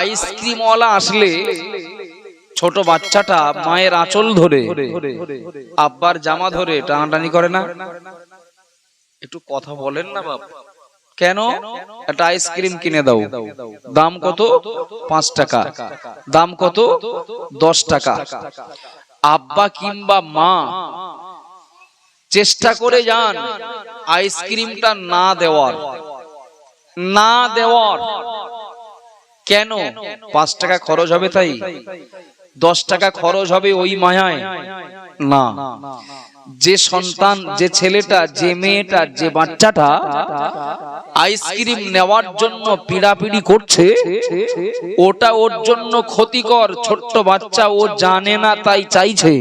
আইসক্রিমওয়ালা আসলে ছোট বাচ্চাটা মায়ের আঁচল ধরে আব্বার জামা ধরে টানাটানি করে না? একটু কথা বলেন না বাবা কেন? একটা আইসক্রিম কিনে দাও। দাম কত? পাঁচ টাকা। দাম কত? দশ টাকা। আব্বা কিংবা মা, চেষ্টা করে যান আইসক্রিমটা না দেওয়ার। না দেওয়ার। কেন? পাঁচ টাকা খরচ হবে তাই? দশ টাকা খরচ হবে ওই মায়ায়? না। যে সন্তান যে ছেলেটা যে মেয়েটা যে বাচ্চাটা আইসক্রিম নেওয়ার জন্য পিড়াপিড়ি করছে ওটা ওর জন্য ক্ষতিকর ছোট্ট বাচ্চা ও জানে না তাই চাইছে।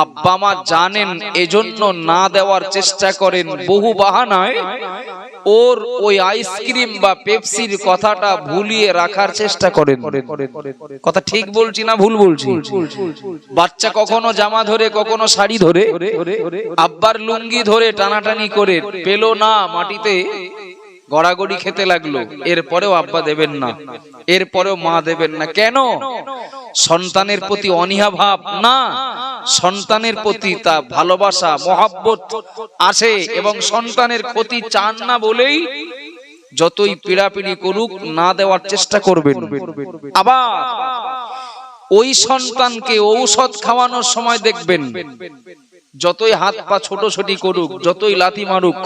আব্বা মা জানেন এজন্য না দেওয়ার চেষ্টা করেন বহু বাহানায় ওর ওই আইসক্রিম বা পেপসির কথাটা ভুলিয়ে রাখার চেষ্টা করেন। কথা ঠিক বলছি না ভুল বলছি? বাচ্চা কখনো জামা ধরে, কখনো শাড়ি ধরে, আব্বার লুঙ্গি ধরে টানাটানি করে পেল না মাটিতে, গড়াগড়ি খেতে লাগল। এরপরেও আব্বা দেবেন না, এরপরেও মা দেবেন না। কেন? সন্তানের প্রতি অনীহা ভাব। না সন্তানের প্রতি তা ভালোবাসা, মহাব্বত আছে এবং সন্তানের ক্ষতি চান না বলেই যতই পিড়াপিড়ি করুক, না দেওয়ার চেষ্টা করবেন। আবার ওই সন্তানকে ঔষধ খাওয়ানোর সময় দেখবেন, যতই হাত পা ছোট ছোটি করুক, যতই লাথি মারুক,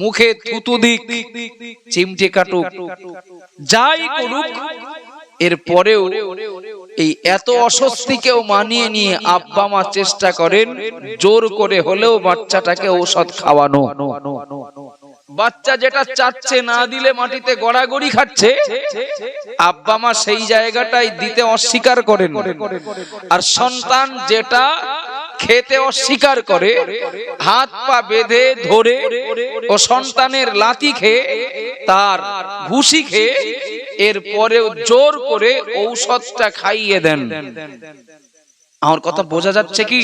মুখে থুতু দিক, চিমটে কাটুক, যাই করুক এর পরেও এই এত অস্বস্তিকেও মানিয়ে নিয়ে আব্বা মা চেষ্টা করেন, জোর করে হলেও বাচ্চাটাকে ঔষধ খাওয়ানো। বাচ্চা যেটা চাচ্ছে না দিলে মাটিতে গড়াগড়ি খাচ্ছে, আব্বা মা সেই জায়গাটাই দিতে অস্বীকার করেন। আর সন্তান যেটা খেতে অস্বীকার করে, হাত পা বেঁধে ধরে ও সন্তানের লাথি খেয়ে, তার ঘুষি খেয়ে এর পরেও জোর করে ঔষধটা খাইয়ে দেন। আমার কথা বোঝা যাচ্ছে কি?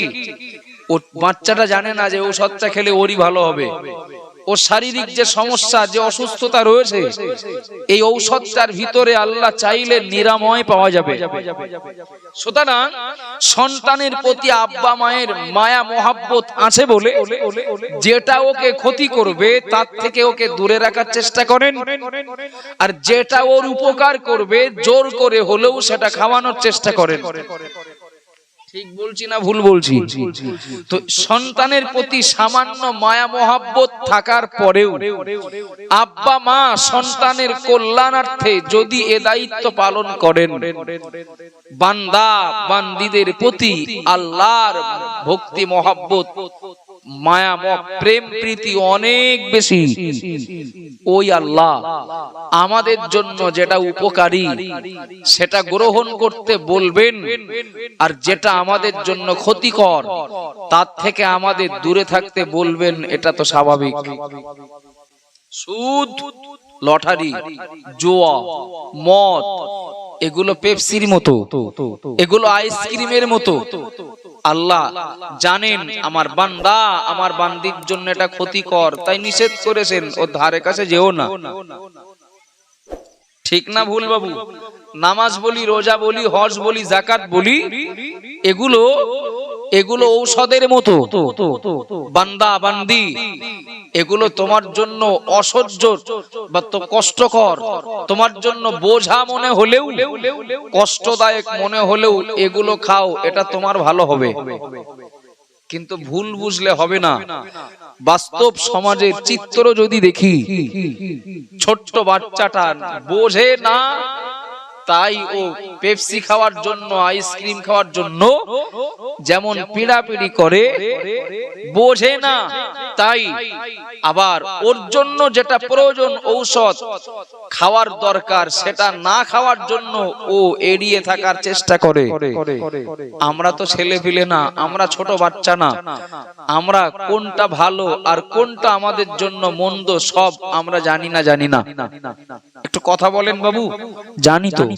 ও বাচ্চাটা জানে না যে ঔষধটা খেলে ওরই ভালো হবে। ও শারীরিক যে সমস্যা, যে অসুস্থতা রয়েছে, এই ঔষধটার ভিতরে আল্লাহ চাইলে নিরাময় পাওয়া যাবে। সুতরাং সন্তানের প্রতি আব্বা মায়ের মায়া, মহাব্বত আছে বলে যেটা ওকে ক্ষতি করবে, তার থেকে ওকে দূরে রাখার চেষ্টা করেন। আর যেটা ওর উপকার করবে, জোর করে হলেও সেটা খাওয়ানোর চেষ্টা করেন। ঠিক বলছি না ভুল বলছি? তো সন্তানের প্রতি সামান্য মায়া মহাব্বত থাকার পরেও আব্বা মা সন্তানের কল্যাণার্থে যদি এ দায়িত্ব পালন করেন বান্দা বান্দিদের প্রতি আল্লাহর ভক্তি মহাব্বত মায়া প্রেম প্রীতি অনেক বেশি। ওই আল্লাহ, আমাদের জন্য যেটা উপকারী, সেটা গ্রহণ করতে বলবেন, আর যেটা আমাদের জন্য ক্ষতিকর, তার থেকে আমাদের দূরে থাকতে বলবেন, এটা তো স্বাভাবিক। সুদ, লটারি, জোয়া, মদ, এগুলো পেপসির মতো, এগুলো আইসক্রিমের মতো আল্লাহ জানেন আমার বান্দা আমার বান্দির জন্য এটা ক্ষতিকর। তাই নিষেধ করেছেন ও ধারে কাছে যেও না। ঠিক না ভুল বাবু? নামাজ বলি রোজা বলি হজ বলি জাকাত বলি এগুলো এগুলো ঔষধের মতো। বান্দা, বান্দি, এগুলো তোমার জন্য অসহ্য বা তো কষ্টকর। তোমার জন্য বোঝা মনে হলেও, কষ্টদায়ক মনে হলেও এগুলো খাও, এটা তোমার ভালো হবে। কিন্তু ভুল বুঝলে হবে না। বাস্তব সমাজের চিত্র যদি দেখি, ছোট্ট বাচ্চাটা বোঝে না তাই ও পেপসি খাওয়ার জন্য, আইসক্রিম খাওয়ার জন্য যেমন পিড়াপিড়ি করে, বোঝে না, তাই আবার ওর জন্য যেটা প্রয়োজন ঔষধ খাওয়ার দরকার, সেটা না খাওয়ার জন্য ও এড়িয়ে থাকার চেষ্টা করে। আমরা তো ছেলে ফিলে না, আমরা ছোট বাচ্চা না। আমরা কোনটা ভালো আর কোনটা আমাদের জন্য মন্দ সব আমরা জানি না জানি না। একটু কথা বলেন বাবু, জানি তো।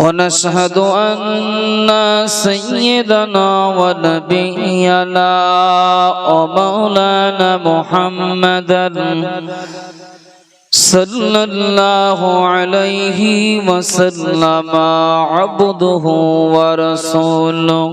ونشهد ان سيدنا ونبينا ومولانا محمدا صلى الله عليه وسلم عبده ورسوله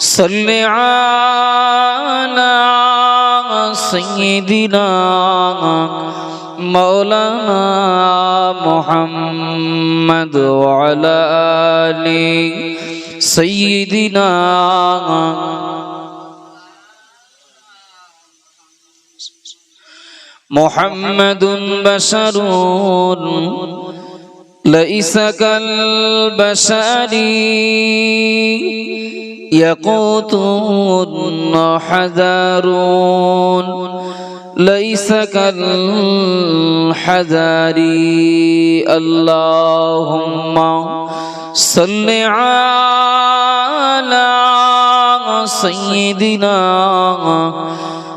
صل على سيدنا مولانا محمد وعلى آل سيدنا محمد بشر ليس كالبشر. يقوتون حذارون. ليس كالحذار. اللهم صل على سيدنا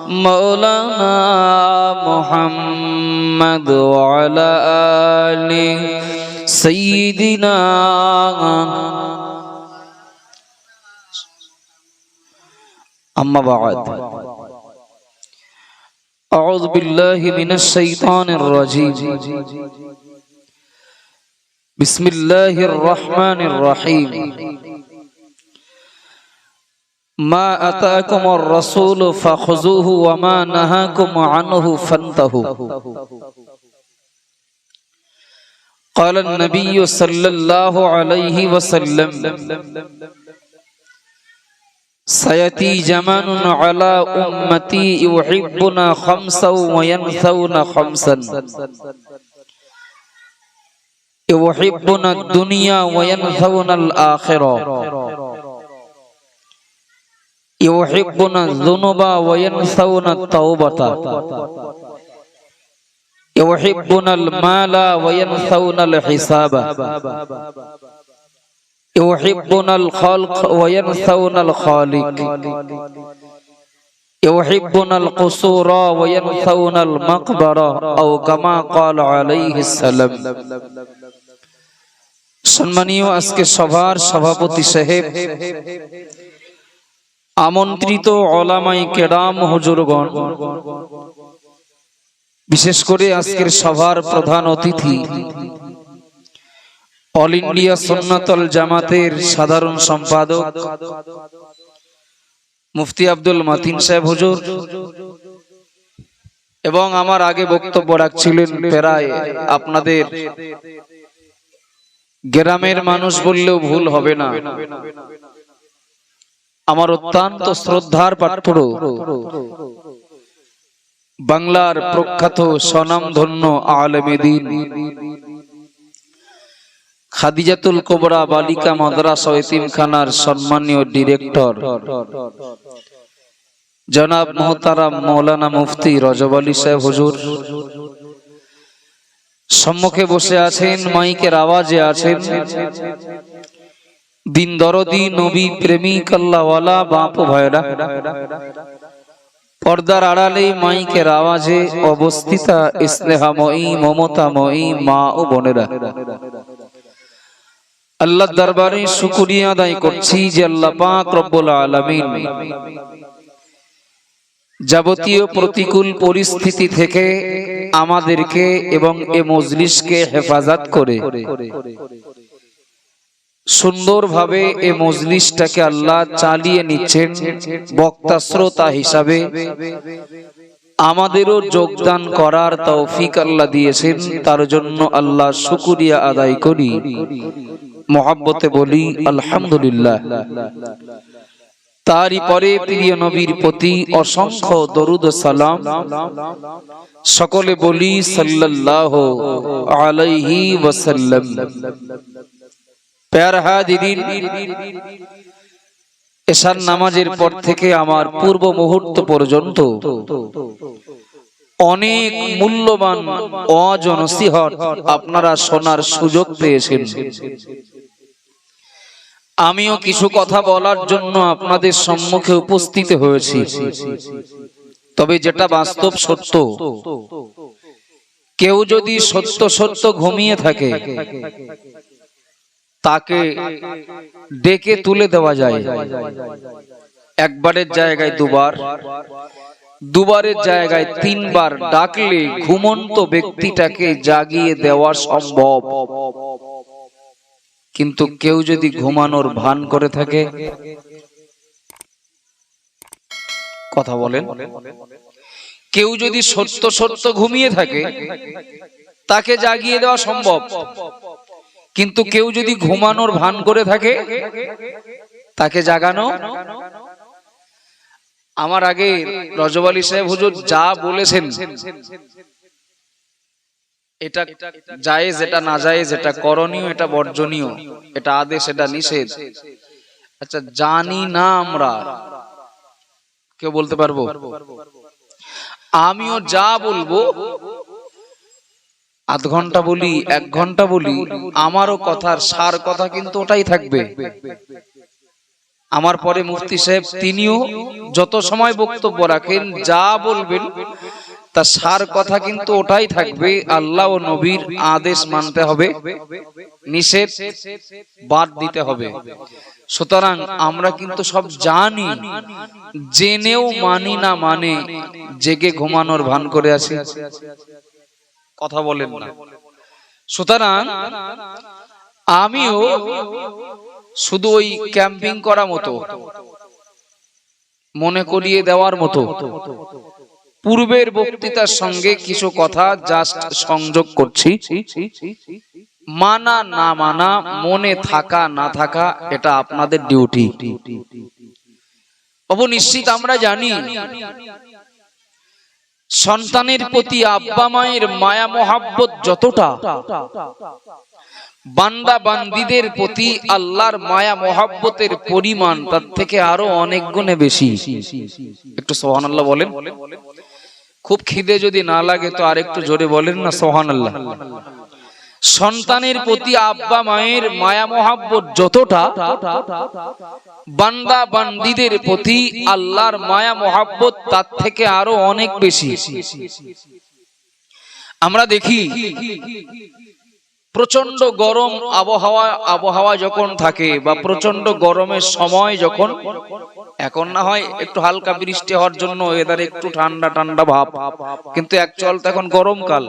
مولانا محمد وعلى آل سيدنا أما بعد. أعوذ بالله من الشيطان الرجيم. بسم الله الرحمن الرحيم. ما أتاكم الرسول فخذوه وما نهاكم عنه فانتهوا. قال النبي صلى الله عليه وسلم سيأتي زمان على أمتي يحبنا خمسا وينثون خمسا. يحبنا الدنيا وينثون الآخرة. يحبنا الذنوب وينثون التوبة. يحبنا المال وينثون الحساب. يحبون الخلق وينثون الخالق يحبون القصور وينثون المقبرة أو كما قال عليه السلام সম্মানীয় আজকে সভার সভাপতি সাহেব আমন্ত্রিত ওলামাই কেরাম হুজুরগণ বিশেষ করে আজকের সভার প্রধান অতিথি অল ইন্ডিয়া সুন্নাতল জামাতের সাধারণ সম্পাদক মুফতি আব্দুল মাতিন সাহেব হুজুর। এবং আমার আগে বক্তব্য রাখছিলেন প্রায় আপনাদের, গ্রামের মানুষ বললেও ভুল হবে না। আমার অত্যন্ত শ্রদ্ধার পাত্র বাংলার প্রখ্যাত স্বনামধন্য আলেমেদিন খাদিজাতুল কোবরা বালিকা মাদ্রাসা এতিমখানার সম্মানীয় ডিরেক্টর। জনাব মোহতারাম মৌলানা মুফতি রজব আলী সাহেব হুজুর। সম্মুখে বসে আছেন, মাইকের আওয়াজে আছেন। দিন দরদি নবী প্রেমিক আল্লাহওয়ালা বাপ ভয়রা পর্দার আড়ালে মাইকের আওয়াজে অবস্থিতা স্নেহাময়ী মমতাময়ী মা ও বোনেরা। আল্লাহ দরবারে শুকরিয়া আদায় করছি যে আল্লাহ পাক রব্বুল আলামিন যাবতীয় প্রতিকূল পরিস্থিতি থেকে আমাদেরকে এবং এ মজলিসকে হেফাজত করে। সুন্দরভাবে এ মজলিসটাকে আল্লাহ চালিয়ে নিচ্ছেন বক্তা শ্রোতা হিসাবে। আমাদেরও যোগদান করার তৌফিক আল্লাহ দিয়েছেন, তার জন্য আল্লাহ শুকুরিয়া আদায় করি। মহাব্বতে বলি, আলহামদুলিল্লাহ। তারই পরে প্রিয় নবীর প্রতি অসংখ্য দরুদ সালাম। সকলে বলি, সাল্লাল্লাহু আলাইহি ওয়াসাল্লাম। প্যার হাদিরিন এশার নামাজের পর থেকে আমার পূর্ব মুহূর্ত পর্যন্ত অনেক মূল্যবান অজনসিহত আপনারা শোনার সুযোগ পেয়েছেন। আমিও কিছু কথা বলার জন্য আপনাদের সম্মুখে উপস্থিত হয়েছি। তবে যেটা বাস্তব সত্য, কেউ যদি সত্য সত্য ঘুমিয়ে থাকে, তাকে ডেকে তুলে দেওয়া যায়। একবারের জায়গায় দুবার দুবারের জায়গায় তিনবার ডাকলে ঘুমন্ত ব্যক্তিটাকে জাগিয়ে দেওয়া সম্ভব। কিন্তু কেউ যদি ঘুমানোর ভান করে থাকে, কথা বলেন, কেউ যদি সত্য সত্য ঘুমিয়ে থাকে, তাকে জাগিয়ে দেওয়া সম্ভব। কিন্তু কেউ যদি ঘুমানোর ভান করে থাকে, তাকে জাগানো আমার আগে রজব আলী সাহেব হুজুর যা বলেছেন, এটা জায়েজ, এটা না জায়েজ, এটা করণীয়, এটা বর্জনীয়, এটা আদেশ, এটা নিষেধ। আচ্ছা জানি না আমরা। কেউ বলতে পারব? আমিও যা বলব, আধ ঘণ্টা বলি, এক ঘণ্টা বলি, আমারও কথার সার কথা কিন্তু ওটাই থাকবে। আমার পরে মুফতি সাহেব তিনিও যত সময় বক্তব্য রাখেন যা বলবেন তা সার কথা কিন্তু ওটাই থাকবে আল্লাহ ও নবীর আদেশ মানতে হবে নিষেধ বাদ দিতে হবে। সুতরাং আমরা কিন্তু সব জানি জেনেও মানি না মানে জেগে ঘুমানোর ভান করে আছি কথা বলেন না। সুতরাং আমিও শুধু ওই ক্যাম্পিং করা মতো, মনে করিয়ে দেওয়ার মতো। পূর্বের বক্তৃতার সঙ্গে কিছু কথা জাস্ট সংযোগ করছি। মানা না মানা, মনে থাকা না থাকা, এটা আপনাদের ডিউটি অব নিশ্চিত আমরা জানি, সন্তানের প্রতি আব্বা মায়ের মায়া মহাব্বত যতটা বান্দা বান্দিদের প্রতি আল্লাহর মায়া, মহাব্বতের পরিমাণ তার থেকে আরও অনেক গুণে বেশি। একটু সোহান আল্লাহ বলেন। খুব খিদে যদি না লাগে তো আর একটু জোরে বলেন না সোহান আল্লাহ সন্তানের প্রতি আব্বা মায়ের মায়া, মহাব্বত যতটা বান্দা বান্দিদের প্রতি আল্লাহর মায়া, মহাব্বত তার থেকে আরও অনেক বেশি। আমরা দেখি প্রচণ্ড গরম আবহাওয়া আবহাওয়া যখন থাকে বা প্রচণ্ড গরমের সময় যখন, এখন না হয় একটু হালকা বৃষ্টি হওয়ার জন্য এদের একটু ঠান্ডা ঠান্ডা ভাব। কিন্তু অ্যাকচুয়াল তো এখন গরমকাল।